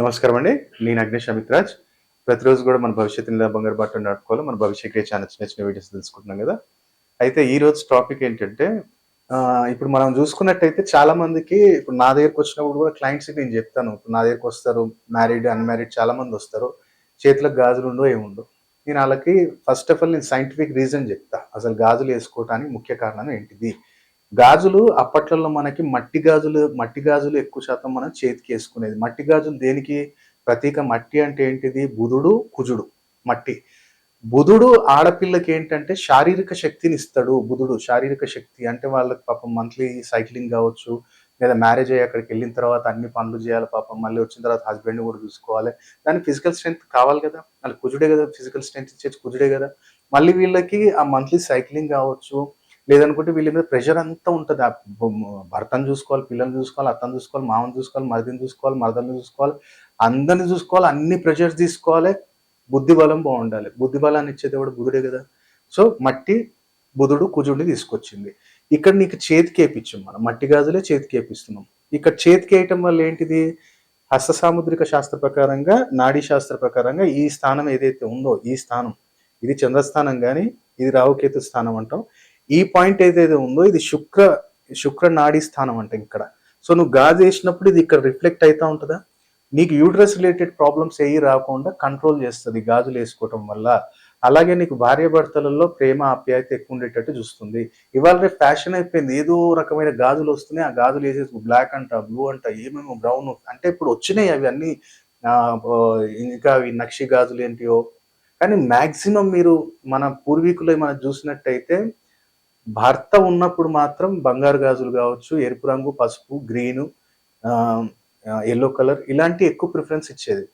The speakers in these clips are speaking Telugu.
నమస్కారం అండి. నేను అగ్నేష్ అమిత్రాజ్. ప్రతిరోజు కూడా మన భవిష్యత్తు ఇలా బంగారు బాట నాటుకోవాలి మన భవిష్యత్ క్రియ ఛానల్ వీడియోస్ తెలుసుకుంటున్నాం కదా. అయితే ఈ రోజు టాపిక్ ఏంటంటే ఇప్పుడు మనం చూసుకున్నట్టయితే చాలా మందికి ఇప్పుడు నా దగ్గరకు వచ్చినప్పుడు కూడా క్లయింట్స్ నేను చెప్తాను ఇప్పుడు నా దగ్గరకు వస్తారు మ్యారీడ్ అన్మ్యారీడ్ చాలా మంది వస్తారు. చేతులకు గాజులు ఉండో ఏముండో. నేను వాళ్ళకి ఫస్ట్ ఆఫ్ ఆల్ నేను సైంటిఫిక్ రీజన్ చెప్తా. అసలు గాజులు వేసుకోవటానికి ముఖ్య కారణం ఏంటిది? గాజులు అప్పట్లలో మనకి మట్టి గాజులు మట్టి గాజులు ఎక్కువ శాతం మనం చేతికి వేసుకునేది. మట్టి గాజులు దేనికి? ప్రతీక మట్టి అంటే ఏంటిది? బుధుడు కుజుడు మట్టి. బుధుడు ఆడపిల్లకి ఏంటంటే శారీరక శక్తిని ఇస్తాడు బుధుడు శారీరక శక్తి. అంటే వాళ్ళకి పాపం మంత్లీ సైక్లింగ్ కావచ్చు లేదా మ్యారేజ్ అయ్యి అక్కడికి వెళ్ళిన తర్వాత అన్ని పనులు చేయాలి పాపం మళ్ళీ వచ్చిన తర్వాత హస్బెండ్ కూడా చూసుకోవాలి. దాని ఫిజికల్ స్ట్రెంత్ కావాలి కదా. వాళ్ళకి కుజుడే కదా ఫిజికల్ స్ట్రెంత్ ఇచ్చేది కుజుడే కదా. మళ్ళీ వీళ్ళకి ఆ మంత్లీ సైక్లింగ్ కావచ్చు లేదనుకుంటే వీళ్ళ మీద ప్రెషర్ అంతా ఉంటుంది. ఆ భర్తను చూసుకోవాలి పిల్లల్ని చూసుకోవాలి అత్తను చూసుకోవాలి మామని చూసుకోవాలి మరిదిని చూసుకోవాలి మరదల్ని చూసుకోవాలి అందరిని చూసుకోవాలి అన్ని ప్రెషర్స్ తీసుకోవాలి. బుద్ధి బలం బాగుండాలి. బుద్ధి బలాన్ని ఇచ్చేది కూడా బుధుడే కదా. సో మట్టి బుధుడు కుజుడిని తీసుకొచ్చింది. ఇక్కడ నీకు చేతికి వేపించాం మనం. మట్టి గాజులే చేతికి వేపిస్తున్నాం. ఇక్కడ చేతికి వేయటం వల్ల ఏంటిది? హస్త సాముద్రిక శాస్త్ర ప్రకారంగా నాడీ శాస్త్ర ప్రకారంగా ఈ స్థానం ఏదైతే ఉందో ఈ స్థానం ఇది చంద్రస్థానం కానీ ఇది రావుకేతు స్థానం అంటాం. ఈ పాయింట్ ఏదైతే ఉందో ఇది శుక్ర శుక్ర నాడీ స్థానం అంట ఇక్కడ. సో నువ్వు గాజు వేసినప్పుడు ఇది ఇక్కడ రిఫ్లెక్ట్ అవుతా ఉంటుందా? నీకు యూట్రస్ రిలేటెడ్ ప్రాబ్లమ్స్ ఏవి రాకుండా కంట్రోల్ చేస్తుంది గాజులు వేసుకోవటం వల్ల. అలాగే నీకు భార్యభర్తలలో ప్రేమ ఆప్యాయత ఎక్కువ ఉండేటట్టు చూస్తుంది. ఇవాళ రేపు ఫ్యాషన్ అయిపోయింది. ఏదో రకమైన గాజులు వస్తున్నాయి. ఆ గాజులు వేసేసి బ్లాక్ అంట బ్లూ అంట ఏమేమో బ్రౌన్ అంటే ఇప్పుడు వచ్చినాయి అవి అన్ని. ఇంకా అవి నక్షి గాజులు ఏంటియో. కానీ మ్యాక్సిమం మీరు మన పూర్వీకులు మనం చూసినట్టయితే భర్త ఉన్నప్పుడు మాత్రం బంగారు గాజులు కావచ్చు ఎరుపు రంగు పసుపు గ్రీను ఎల్లో కలర్ ఇలాంటి ఎక్కువ ప్రిఫరెన్స్ ఇచ్చేది.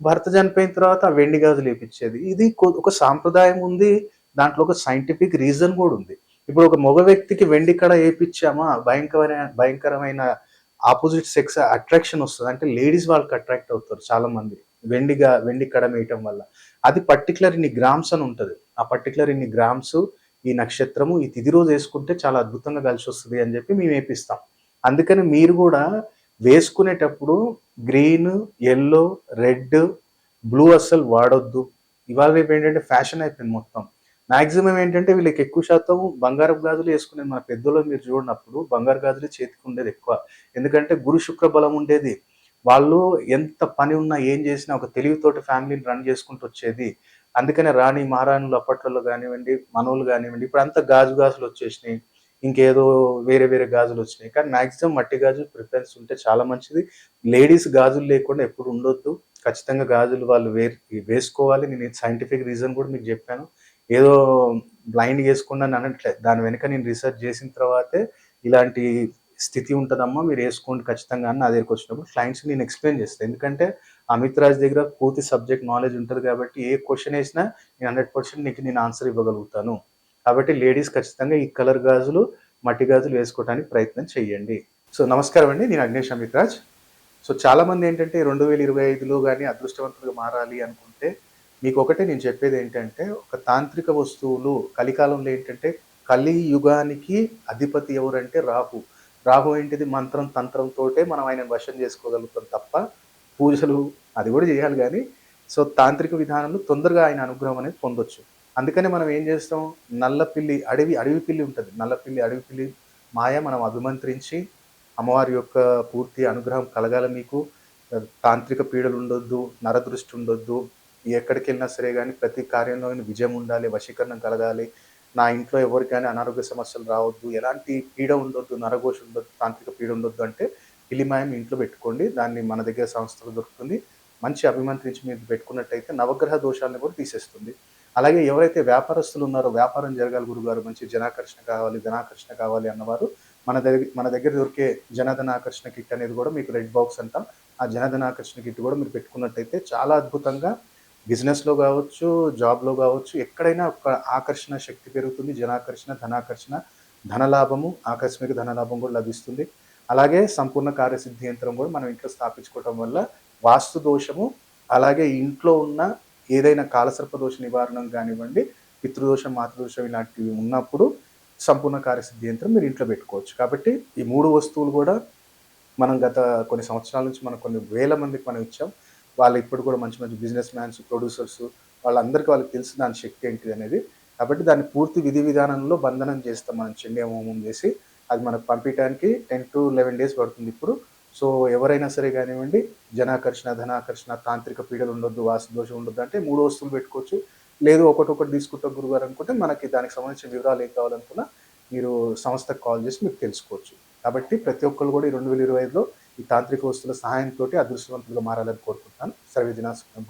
భర్త చనిపోయిన తర్వాత ఆ వెండి గాజులు వేపించేది ఇది ఒక సాంప్రదాయం ఉంది దాంట్లో ఒక సైంటిఫిక్ రీజన్ కూడా ఉంది. ఇప్పుడు ఒక మగ వ్యక్తికి వెండి కడ వేపించామా భయంకరమైన భయంకరమైన ఆపోజిట్ సెక్స్ అట్రాక్షన్ వస్తుంది. అంటే లేడీస్ వాళ్ళకి అట్రాక్ట్ అవుతారు చాలా మంది వెండిగా వెండి కడ వేయటం వల్ల. అది పర్టికులర్ ఇన్ని గ్రామ్స్ అని ఉంటుంది. ఆ పర్టికులర్ ఇన్ని గ్రామ్స్ ఈ నక్షత్రము ఈ తిథి రోజు వేసుకుంటే చాలా అద్భుతంగా కలిసి వస్తుంది అని చెప్పి మేము వేపిస్తాం అందుకని మీరు కూడా వేసుకునేటప్పుడు గ్రీన్ ఎల్లో రెడ్ బ్లూ అస్సలు వాడొద్దు. ఇవాళ రేపు ఏంటంటే ఫ్యాషన్ అయిపోయింది మొత్తం. మాక్సిమం ఏంటంటే వీళ్ళకి ఎక్కువ శాతం బంగారం గాజులు వేసుకునేది. మన పెద్దలో మీరు చూడనప్పుడు బంగారు గాజులు చేతికి ఉండేది ఎక్కువ. ఎందుకంటే గురు శుక్ర బలం ఉండేది. వాళ్ళు ఎంత పని ఉన్నా ఏం చేసినా ఒక తెలివితోటి ఫ్యామిలీని రన్ చేసుకుంటూ వచ్చేది. అందుకనే రాణి మహారాణులు అప్పట్లో కానివ్వండి మనవులు కానివ్వండి ఇప్పుడు అంతా గాజు గాజులు వచ్చేసినాయి. ఇంకేదో వేరే వేరే గాజులు వచ్చినాయి. కానీ మ్యాక్సిమం మట్టి గాజులు ప్రిఫరెన్స్ ఉంటే చాలా మంచిది. లేడీస్ గాజులు లేకుండా ఎప్పుడు ఉండొద్దు. ఖచ్చితంగా గాజులు వాళ్ళు వే వేసుకోవాలి. నేను సైంటిఫిక్ రీజన్ కూడా మీకు చెప్పాను. ఏదో బ్లైండ్ చేసుకున్నాను అనట్లేదు దాని వెనుక నేను రీసెర్చ్ చేసిన తర్వాతే ఇలాంటి స్థితి ఉంటుందమ్మా మీరు వేసుకోండి ఖచ్చితంగా అని నా దగ్గరికి వచ్చినప్పుడు క్లయింట్స్కి నేను ఎక్స్ప్లెయిన్ చేస్తాను ఎందుకంటే అమిత్ రాజ్ దగ్గర పూర్తి సబ్జెక్ట్ నాలెడ్జ్ ఉంటుంది కాబట్టి ఏ క్వశ్చన్ వేసినా నేను హండ్రెడ్ పర్సెంట్ నీకు నేను ఆన్సర్ ఇవ్వగలుగుతాను. కాబట్టి లేడీస్ ఖచ్చితంగా ఈ కలర్ గాజులు మట్టి గాజులు వేసుకోవడానికి ప్రయత్నం చేయండి సో నమస్కారం అండి. నేను అగ్నేష్ అమిత్ రాజ్. సో చాలామంది ఏంటంటే రెండు వేల ఇరవై ఐదులో కానీ అదృష్టవంతులుగా మారాలి అనుకుంటే మీకు ఒకటే నేను చెప్పేది ఏంటంటే ఒక తాంత్రిక వస్తువులు కలికాలంలో ఏంటంటే కలియుగానికి అధిపతి ఎవరంటే రాహు. రాబోయేంటిది మంత్రం తంత్రంతో మనం ఆయన వశం చేసుకోగలుగుతాం తప్ప పూజలు అది కూడా చేయాలి కానీ సో తాంత్రిక విధానంలో తొందరగా ఆయన అనుగ్రహం అనేది పొందొచ్చు. అందుకనే మనం ఏం చేస్తాం? నల్లపిల్లి అడవి అడవి పిల్లి ఉంటుంది. నల్లపిల్లి అడవి పిల్లి మాయ మనం అభిమంత్రించి అమ్మవారి యొక్క పూర్తి అనుగ్రహం కలగాల మీకు. తాంత్రిక పీడలు ఉండొద్దు నరదృష్టి ఉండొద్దు. ఎక్కడికి వెళ్ళినా సరే కానీ ప్రతి కార్యంలో విజయం ఉండాలి వశీకరణం కలగాలి. నా ఇంట్లో ఎవరికైనా అనారోగ్య సమస్యలు రావద్దు ఎలాంటి పీడ ఉండొద్దు నరఘోష ఉండొద్దు తాంత్రిక పీడ ఉండొద్దు అంటే ఇలిమాయం ఇంట్లో పెట్టుకోండి. దాన్ని మన దగ్గర సంస్థలు దొరుకుతుంది. మంచి అభిమంత్రించి మీరు పెట్టుకున్నట్టయితే నవగ్రహ దోషాలను కూడా తీసేస్తుంది. అలాగే ఎవరైతే వ్యాపారస్తులు ఉన్నారో వ్యాపారం జరగాలి గురుగారు మంచి జనాకర్షణ కావాలి ధనాకర్షణ కావాలి అన్నవారు మన దగ్గర మన దగ్గర దొరికే జనధన ఆకర్షణ కిట్ అనేది కూడా మీకు రెడ్ బాక్స్ అంటాం. ఆ జనధన ఆకర్షణ కిట్ కూడా మీరు పెట్టుకున్నట్టయితే చాలా అద్భుతంగా బిజినెస్లో కావచ్చు జాబ్లో కావచ్చు ఎక్కడైనా ఒక ఆకర్షణ శక్తి పెరుగుతుంది జనాకర్షణ ధనాకర్షణ ధనలాభము ఆకస్మిక ధనలాభం కూడా లభిస్తుంది. అలాగే సంపూర్ణ కార్యసిద్ధి యంత్రం కూడా మనం ఇంట్లో స్థాపించుకోవటం వల్ల వాస్తు దోషము అలాగే ఇంట్లో ఉన్న ఏదైనా కాలసర్ప దోష నివారణం కానివ్వండి పితృదోషం మాతృదోషం ఇలాంటివి ఉన్నప్పుడు సంపూర్ణ కార్యసిద్ధి యంత్రం మీరు ఇంట్లో పెట్టుకోవచ్చు. కాబట్టి ఈ మూడు వస్తువులు కూడా మనం గత కొన్ని సంవత్సరాల నుంచి మనం కొన్ని వేల మందికి మనం ఇచ్చాం. వాళ్ళు ఇప్పుడు కూడా మంచి మంచి బిజినెస్ మ్యాన్స్ ప్రొడ్యూసర్స్ వాళ్ళందరికీ వాళ్ళకి తెలుసు దాని శక్తి ఏంటిది అనేది. కాబట్టి దాన్ని పూర్తి విధి విధానంలో బంధనం చేస్తాం మనం చెండే హోమం చేసి. అది మనకు పంపించడానికి టెన్ టు లెవెన్ డేస్ పడుతుంది ఇప్పుడు. సో ఎవరైనా సరే కానివ్వండి జనాకర్షణ ధనాకర్షణ తాంత్రిక పీడలు ఉండొద్దు వాస్తు దోషం ఉండొద్దు అంటే మూడు వస్తువులు పెట్టుకోవచ్చు. లేదు ఒకటి ఒకటి తీసుకుంటాం గురుగారు అనుకుంటే మనకి దానికి సంబంధించిన వివరాలు ఏం కావాలనుకున్నా మీరు సంస్థకు కాల్ చేసి మీకు తెలుసుకోవచ్చు. కాబట్టి ప్రతి ఒక్కరు కూడా ఈ రెండు వేల ఇరవై ఐదులో ఈ తాంత్రిక వస్తువుల సహాయంతో అదృష్టవంతులుగా మారాలని కోరుకుంటున్నాను. సర్వే సుఖం